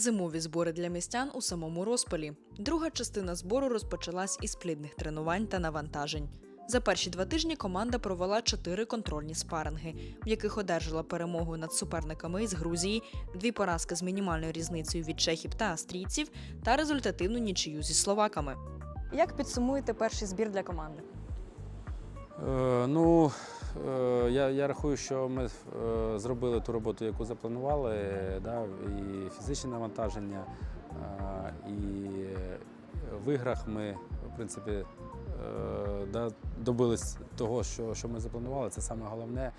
Підсумкові збори для містян у самому розпалі. Друга частина збору розпочалась із плідних тренувань та навантажень. За перші два тижні команда провела чотири контрольні спаринги, в яких одержала перемогу над суперниками із Грузії, дві поразки з мінімальною різницею від чехів та австрійців та результативну нічию зі словаками. Як підсумуєте перший збір для команди? Е, Ну, я, рахую, що ми е, зробили ту роботу, яку запланували, да, і фізичне навантаження, е, і в іграх ми, в принципі, е, да, добились того, що, що ми запланували. Це саме головне.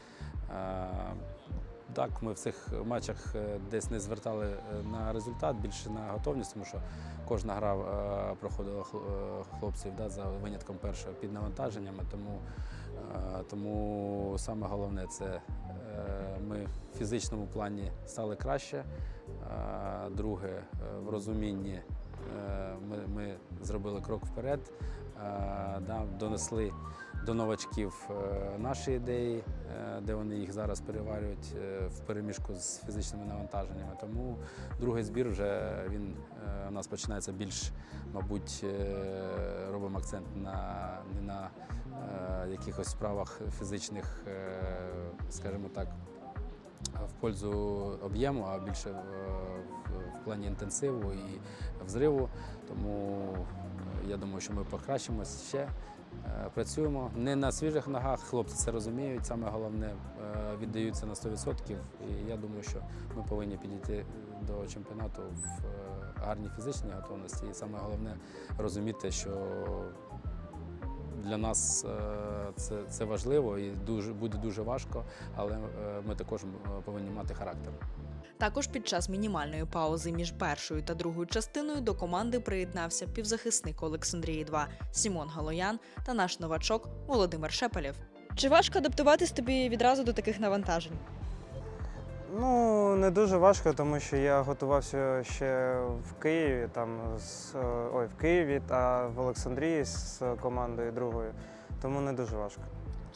Так, ми в цих матчах е, десь не звертали е, на результат, більше на готовність, тому що кожна гра е, проходила хлопців да, за винятком першого під навантаженнями. Тому, тому саме головне це ми в фізичному плані стали краще. Друге, в розумінні ми, ми зробили крок вперед, да, донесли до новачків е, наші ідеї, е, де вони їх зараз переварюють е, в переміжку з фізичними навантаженнями. Тому другий збір вже він у нас починається більш, мабуть, робимо акцент на не на якихось справах фізичних, скажімо так, в пользу об'єму, а більше в, плані інтенсиву і взриву. Тому я думаю, що ми покращимось ще. Е, Працюємо не на свіжих ногах, хлопці це розуміють. Саме головне е, віддаються на 100%. І я думаю, що ми повинні підійти до чемпіонату в е, гарній фізичній готовності. І саме головне розуміти, що для нас е, це, це важливо і дуже буде дуже важко, але е, ми також е, повинні мати характер. Також під час мінімальної паузи між першою та другою частиною до команди приєднався півзахисник Олександрії 2 Сімон Галоян та наш новачок Володимир Шепелєв. Чи важко адаптуватись тобі відразу до таких навантажень? Ну, не дуже важко, тому що я готувався ще в Києві, там з е, ой, в Києві та в Олександрії з командою другою. Тому не дуже важко.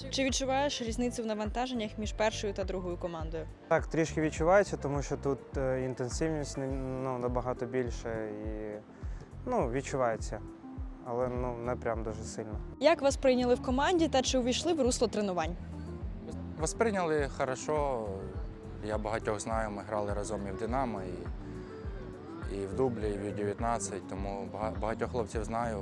Чи відчуваєш різницю в навантаженнях між першою та другою командою? Так, трішки відчувається, тому що тут е, інтенсивність не- ну, набагато більше і ну, відчувається. Але ну, не прям дуже сильно. Як вас прийняли в команді та чи увійшли в русло тренувань? Восприйняли хорошо. Я багатьох знаю, ми грали разом і в Динамо, і, і в Дублі, і в Ю-19, тому багатьох хлопців знаю,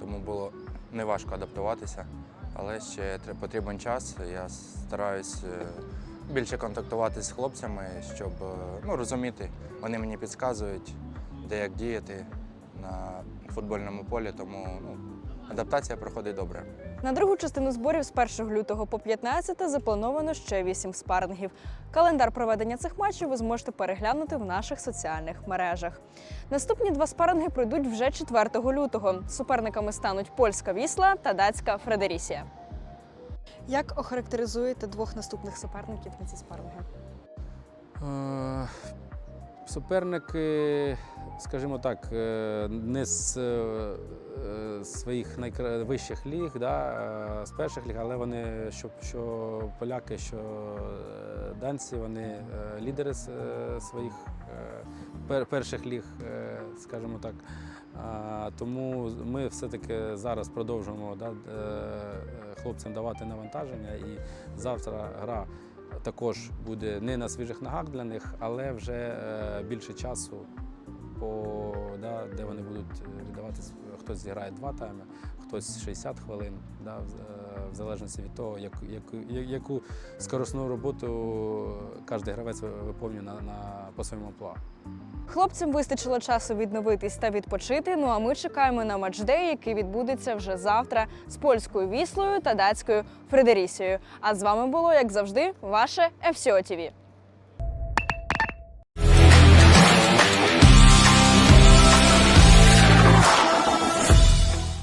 тому було неважко адаптуватися. Але ще потрібен час. Я стараюсь е, більше контактувати з хлопцями, щоб е, ну, розуміти. Вони мені підказують, де як діяти на футбольному полі, тому ну, адаптація проходить добре. На другу частину зборів з 1 лютого по 15 заплановано ще 8 спарингів. Календар проведення цих матчів ви зможете переглянути в наших соціальних мережах. Наступні два спаринги пройдуть вже 4 лютого. Суперниками стануть польська Вісла та датська Фредерісія. Як охарактеризуєте двох наступних суперників на ці спаринги? Суперники, скажімо так, е, не з е, е, своїх найвищих ліг, да, з перших ліг, але вони, що, що поляки, що данці, вони лідери своїх перших ліг, скажімо так. Тому ми все-таки зараз продовжуємо да, хлопцям давати навантаження. І завтра гра також буде не на свіжих ногах для них, але вже е, більше часу, по, да, де вони будуть віддавати. Хтось зіграє два тайми, хтось 60 хвилин, да, в, е, в залежності від того, яку, яку, яку скоростну роботу кожен гравець виповнює на, на, по своєму плану. Хлопцям вистачило часу відновитись та відпочити. Ну а ми чекаємо на матчдей, який відбудеться вже завтра з польською віслою та датською Фредерісією. А з вами було, як завжди, ваше FCO TV.